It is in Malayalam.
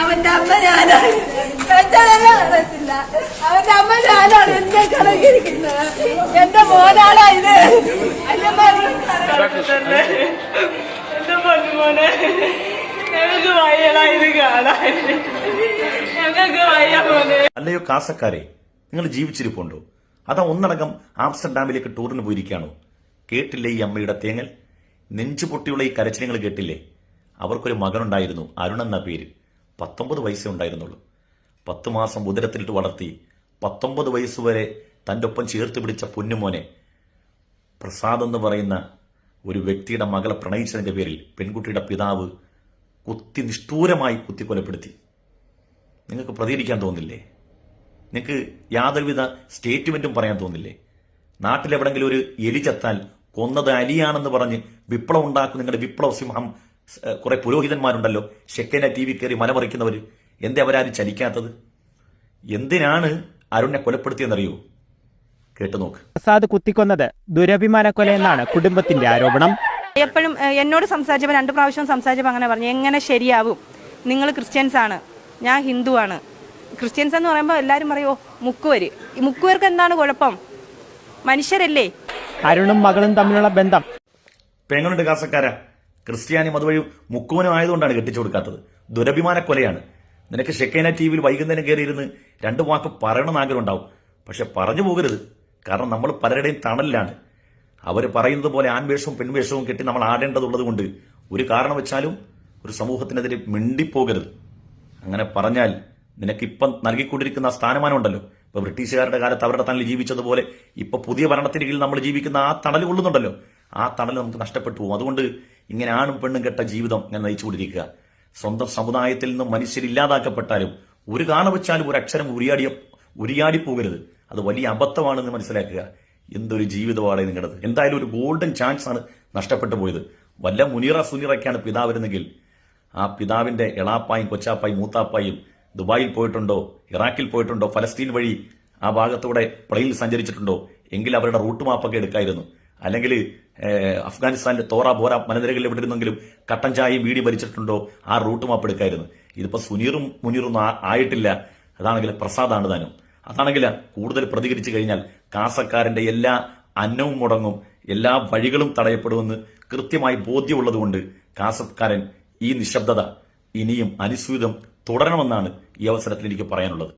അവന്റെ അമ്മ ഞാനാണ്. അറിയത്തില്ല. അവന്റെ അമ്മ ഞാനാണ് എന്നെ കണക്കിരിക്കുന്നത് എന്റെ മോനാണ് ഇത്. എന്റെ മോനെ. എന്റെ പൊന്നുമോനെ ഞങ്ങൾക്ക് വയ്യടാ ഇത് കാണാൻ. ഞങ്ങൾക്ക് വയ്യ മോനെ. അല്ലയോ കാസക്കാരെ നിങ്ങൾ ജീവിച്ചിരിപ്പുണ്ടോ? അതാ ഒന്നടങ്കം ആംസ്റ്റർഡാമിലേക്ക് ടൂറിന് പോയിരിക്കുകയാണോ? കേട്ടില്ലേ ഈ അമ്മയുടെ തേങ്ങൽ? നെഞ്ചുപൊട്ടിയുള്ള ഈ കരച്ചിലങ്ങൾ കേട്ടില്ലേ? അവർക്കൊരു മകനുണ്ടായിരുന്നു അരുൺ എന്ന പേര്. പത്തൊമ്പത് വയസ്സേ ഉണ്ടായിരുന്നുള്ളൂ. പത്ത് മാസം ഉദരത്തിലിട്ട് വളർത്തി പത്തൊമ്പത് വയസ്സുവരെ തന്റെ ഒപ്പം ചേർത്ത് പിടിച്ച പൊന്നുമോനെ പ്രസാദ് എന്ന് പറയുന്ന ഒരു വ്യക്തിയുടെ മകളെ പ്രണയിച്ചതിന്റെ പേരിൽ പെൺകുട്ടിയുടെ പിതാവ് കുത്തി നിഷ്ഠൂരമായി കുത്തിക്കൊലപ്പെടുത്തി. നിങ്ങൾക്ക് പ്രതികരിക്കാൻ തോന്നില്ലേ? നിങ്ങൾക്ക് യാതൊരുവിധ സ്റ്റേറ്റ്മെന്റും പറയാൻ തോന്നില്ലേ? നാട്ടിലെവിടെങ്കിലും ഒരു എലി ചത്താൽ കൊന്നത് അലിയാണെന്ന് പറഞ്ഞ് വിപ്ലവം ഉണ്ടാക്കും നിങ്ങളുടെ വിപ്ലവ സിംഹം കുറെ പുരോഹിതന്മാരുണ്ടല്ലോ. ഷെക്കന ടി വി കയറി മലമറിക്കുന്നവർ എന്തേ അവരാരും ചലിക്കാത്തത്? എന്തിനാണ് അരുണിനെ കൊലപ്പെടുത്തിയെന്നറിയോ? കേട്ടു നോക്ക്. പ്രസാദ് കുത്തിക്കൊന്നത് ദുരഭിമാന കൊല എന്നാണ് കുടുംബത്തിന്റെ ആരോപണം. എപ്പോഴും എന്നോട് സംസാരിച്ചപ്പോൾ രണ്ട് പ്രാവശ്യം സംസാരിച്ചപ്പോൾ അങ്ങനെ പറഞ്ഞു എങ്ങനെ ശരിയാവും? നിങ്ങൾ ക്രിസ്ത്യൻസ് ആണ്. ഞാൻ ഹിന്ദു ആണ്. ക്രിസ്ത്യൻസ് എന്ന് പറയുമ്പോൾ എല്ലാവരും പറയോ മുക്കുവര്. ഈ മുക്കുവർക്ക് എന്താണ് കുഴപ്പം? മനുഷ്യരല്ലേ? അരുണും മകളും തമ്മിലുള്ള ബന്ധം. പെങ്ങളുണ്ട് കാസക്കാര. ക്രിസ്ത്യാനി മതവഴി മുക്കുവനും ആയതുകൊണ്ടാണ് കെട്ടിച്ചു കൊടുക്കാത്തത്. ദുരഭിമാന കൊലയാണ്. നിനക്ക് ഷെക്കൈന ടി വിയിൽ വൈകുന്നേരം കയറിയിരുന്ന് രണ്ട് വാക്ക് പറയണമെന്ന് ആഗ്രഹം ഉണ്ടാവും പക്ഷെ പറഞ്ഞു പോകരുത്. കാരണം നമ്മൾ പലരുടെയും തണലിലാണ്. അവർ പറയുന്നത് പോലെ ആൺവേഷവും പെൺവേഷവും കെട്ടി നമ്മൾ ആടേണ്ടതുള്ളത് കൊണ്ട് ഒരു കാരണം വെച്ചാലും ഒരു സമൂഹത്തിനെതിരെ മിണ്ടിപ്പോകരുത്. അങ്ങനെ പറഞ്ഞാൽ നിനക്ക് ഇപ്പം നൽകിക്കൊണ്ടിരിക്കുന്ന സ്ഥാനമാനം ഉണ്ടല്ലോ ഇപ്പൊ ബ്രിട്ടീഷുകാരുടെ കാലത്ത് അവരുടെ തണലിൽ ജീവിച്ചതുപോലെ ഇപ്പൊ പുതിയ ഭരണത്തിന് കീഴിൽ നമ്മൾ ജീവിക്കുന്ന ആ തണൽ കൊള്ളുന്നുണ്ടല്ലോ ആ തണൽ നമുക്ക് നഷ്ടപ്പെട്ടു പോകും. അതുകൊണ്ട് ഇങ്ങനെ ആണും പെണ്ണും കെട്ട ജീവിതം ഇങ്ങനെ നയിച്ചുകൊണ്ടിരിക്കുക. സ്വന്തം സമുദായത്തിൽ നിന്നും മനുഷ്യരില്ലാതാക്കപ്പെട്ടാലും ഒരു കാരണവച്ചാലും ഒരു അക്ഷരം ഉരിയാടിയ ഉരിയാടി പോകരുത്. അത് വലിയ അബദ്ധമാണെന്ന് മനസ്സിലാക്കുക. എന്തൊരു ജീവിതമാണ് നിങ്ങളത്. എന്തായാലും ഒരു ഗോൾഡൻ ചാൻസ് ആണ് നഷ്ടപ്പെട്ടു പോയത്. വല്ല മുനീറ സുനീറൊക്കെയാണ് പിതാവിരുന്നെങ്കിൽ ആ പിതാവിന്റെ എളാപ്പായും കൊച്ചാപ്പായും മൂത്താപ്പായും ദുബായിൽ പോയിട്ടുണ്ടോ ഇറാഖിൽ പോയിട്ടുണ്ടോ ഫലസ്തീൻ വഴി ആ ഭാഗത്തൂടെ പ്ലെയിനിൽ സഞ്ചരിച്ചിട്ടുണ്ടോ എങ്കിൽ അവരുടെ റൂട്ട് മാപ്പൊക്കെ എടുക്കായിരുന്നു. അല്ലെങ്കിൽ അഫ്ഗാനിസ്ഥാനിലെ തോറ ബോറ മലനിരകളിൽ എവിടെ ഇരുന്നെങ്കിലും കട്ടൻ ചായയും വീടി ഭരിച്ചിട്ടുണ്ടോ? ആ റൂട്ട് മാപ്പ് എടുക്കായിരുന്നു. ഇതിപ്പോ സുനീറും മുനീറും ആയിട്ടില്ല. അതാണെങ്കിൽ പ്രസാദാണ് താനും. അതാണെങ്കിൽ കൂടുതൽ പ്രതികരിച്ചു കഴിഞ്ഞാൽ കാസക്കാരന്റെ എല്ലാ അന്നവും മുടങ്ങും എല്ലാ വഴികളും തടയപ്പെടുമെന്ന് കൃത്യമായി ബോധ്യമുള്ളതുകൊണ്ട് കാസക്കാരൻ ഈ നിശബ്ദത ഇനിയും അനുസ്യൂതം തുടരണമെന്നാണ് ഈ അവസരത്തിൽ എനിക്ക് പറയാനുള്ളത്.